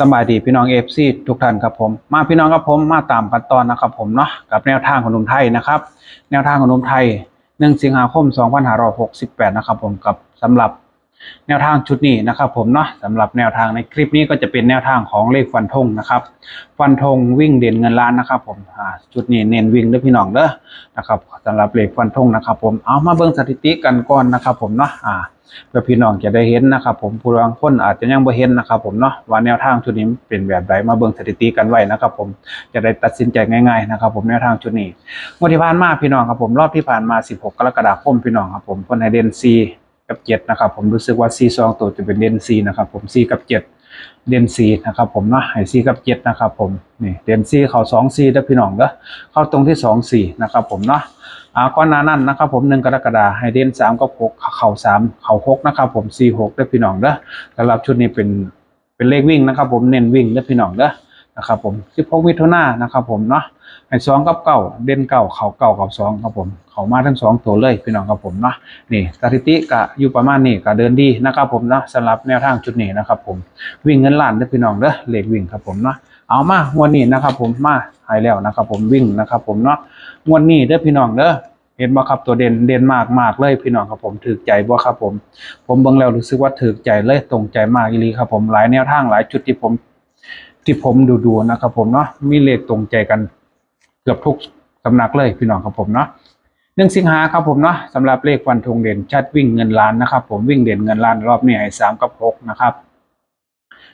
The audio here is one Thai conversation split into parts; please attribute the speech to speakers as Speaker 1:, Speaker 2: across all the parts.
Speaker 1: สบายดีพี่น้องเอฟซีทุกท่านครับผมมาพี่น้องครับผมมาตามกันตอนนะครับผมเนาะกับแนวทางของหนุ่มไทยนะครับ แนวทางของหนุ่มไทย1สิงหาคม2568นะครับผมกับสำหรับ แนวทางชุดนี้นะครับผมเนาะสำหรับแนวทางในคลิปนี้ก็จะเป็นแนวทางของเลขฟันธงนะครับ ฟันธงวิ่งเด่นเงินล้านนะครับผมชุดนี้เน้นวิ่งเด้อพี่น้องเด้อนะครับสำหรับเลขฟันธงนะครับผมเอามาเบิ่งสถิติกันก่อนนะครับผมเนาะอ่าเพื่อพี่น้องจะได้เห็นนะครับผมผู้บางคนอาจจะยังบ่เห็นนะครับผมเนาะว่าแนวทางชุดนี้เป็นแบบใดมาเบิ่งสถิติกันไว้นะครับผมจะได้ตัดสินใจง่ายๆนะครับผมแนวทางชุดนี้งวดที่ผ่านมาพี่น้องครับผมรอบที่ผ่านมา 16 กรกฎาคมพี่น้องครับผมเพิ่นให้เด่น4 กับ7นะครับ ผมรู้สึกว่า4 2ตัวจะเป็นเด่น4นะครับ ผม4กับ7เด่น4นะครับผมเนาะให้4กับ7นะครับ ผมนี่เด่น4เข้า2 4เด้อพี่น้องเด้อเข้าตรงที่2 4นะครับ ผมเนาะอ่าก่อนหน้านั้นนะครับ ผมหนึ่งกรกฎาให้เด่นสามกับหกเข่าสามเข่าหกนะครับ ผมสี่หกได้อพี่น้องเด้อสำหรับชุดนี้เป็นเป็นเลขวิ่งนะครับ ผมเน้นวิ่งได้อพี่น้องเด้อ นะครับผมสิบหกมิถุนายนนะครับผมเนาะให้สองกับเก้าเด่นเก้าเข่าเก้ากับสองครับผม เขามาทั้งสองตัวเลยพี่น้องครับผมเนาะนี่สถิติก็อยู่ประมาณนี้ก็เดินดีนะครับผมเนาะสำหรับแนวทางชุดนี้นะครับผมวิ่งเงินล้านได้อพี่น้องเด้อเลขวิ่งครับผมเนาะเอามาวันนี้นะครับผมมาหายแล้วนะครับผมวิ่งนะครับผมเนาะวันนี้เด้อพี่น้องเด้อเห็นบ่ครับตัวเด่นเด่นมากมากเลยพี่น้องครับผมถือใจบ่ครับผม ผมเบิ่งแล้วรู้สึกว่าถือใจเลยตรงใจมากอีหลีครับผมหลายแนวทางหลายจุดที่ผม ที่ผมดูดูๆนะครับผมเนาะมีเลขตรงใจกันเกือบทุกสำนักเลยพี่น้องครับผมเนาะหนึ่งสิงหาครับผมเนาะสำหรับเลขวันทงเด่นชัดวิ่งเงินล้านนะครับ ผมวิ่งเด่นเงินล้านรอบนี้ให้สามกับหกนะครับ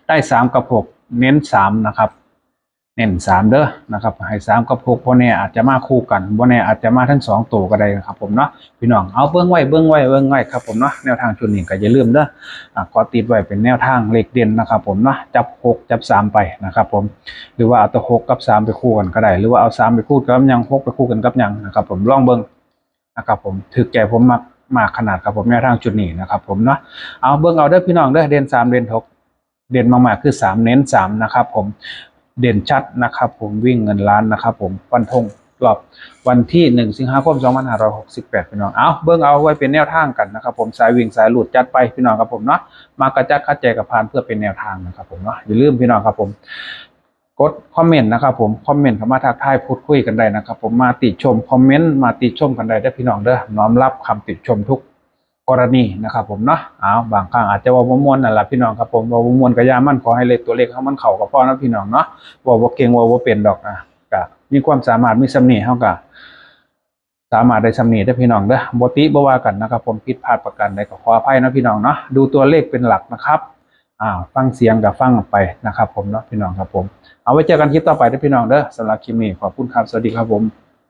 Speaker 1: ได้สามกับหกเน้นสามนะครับ เน้นสามเด้อนะครับให้สามกับหกพวกนี้อาจจะมาคู่กันพวกนี้อาจจะมาทั้งสองตัวก็ได้นะครับผมเนาะพี่น้องเอาเบื้องไว้เบื้องไว้เบื้องไว้ครับผมเนาะแนวทางชุดนี้ก็อย่าลืมเด้ออะขอติดไว้เป็นแนวทางเลขเด่นนะครับผมเนาะจับหกจับสามไปนะครับผมหรือว่าเอาตัวหกกับสามไปคู่กันก็ได้ หรือว่าเอาสามไปคู่กับยังหกไปคู่กันกับยังนะครับผมลองเบิ้งนะครับผมถึกใจผมมากมากขนาดครับผมแนวทางจุดนี้นะครับผมเนาะเอาเบิ้องเอาเด้อพี่น้องเด้อเด่นสามเด่นหกเด่นมากๆคือสามเน้นสามนะครับผม เด่นชัดนะครับผมวิ่งเงินล้านนะครับผมฟันธงรอบวันที่หนึ่งสิงหาคม 2568 พี่น้องเอาเบิ่งเอาไว้เป็นแนวทางกันนะครับผมสายวิ่งสายหลุดจัดไปพี่น้องครับผมเนาะมากระจัดคัดใจกับพานเพื่อเป็นแนวทางนะครับผมเนาะอย่าลืมพี่น้องครับผมกดคอมเมนต์นะครับผมคอมเมนต์เข้ามาทักทายพูดคุยกันได้นะครับผมมาติชมคอมเมนต์มาติชมกันได้ได้อพี่น้องเด้อน้อมรับคำติชมทุก รณีนะครับผมเนาะเอาบางครั้งอาจจะว่าบ่มวนนั่นแหละพี่น้องครับผมว่าบ่มวนก็อย่ามันขอให้เลขตัวเลขเขามันเข้ากับพ่อนะพี่น้องเนาะว่าบ่เก่งว่าบ่เป็นดอกนะก็มีความสามารถมีสำนีเฮาก็สามารถได้สำนีได้พี่น้องเด้อบติบว่ากันนะครับผมผิดพลาดประการใดก็ขออภัยนะพี่น้องเนาะดูตัวเลขเป็นหลักนะครับอ่าฟังเสียงกับฟังไปนะครับ ผมเนาะพี่น้องครับผม เอาไว้เจอกันคลิปต่อไปเด้พี่น้องเด้อสำหรับคลิปนี้ขอบคุณครับสวัสดีครับผม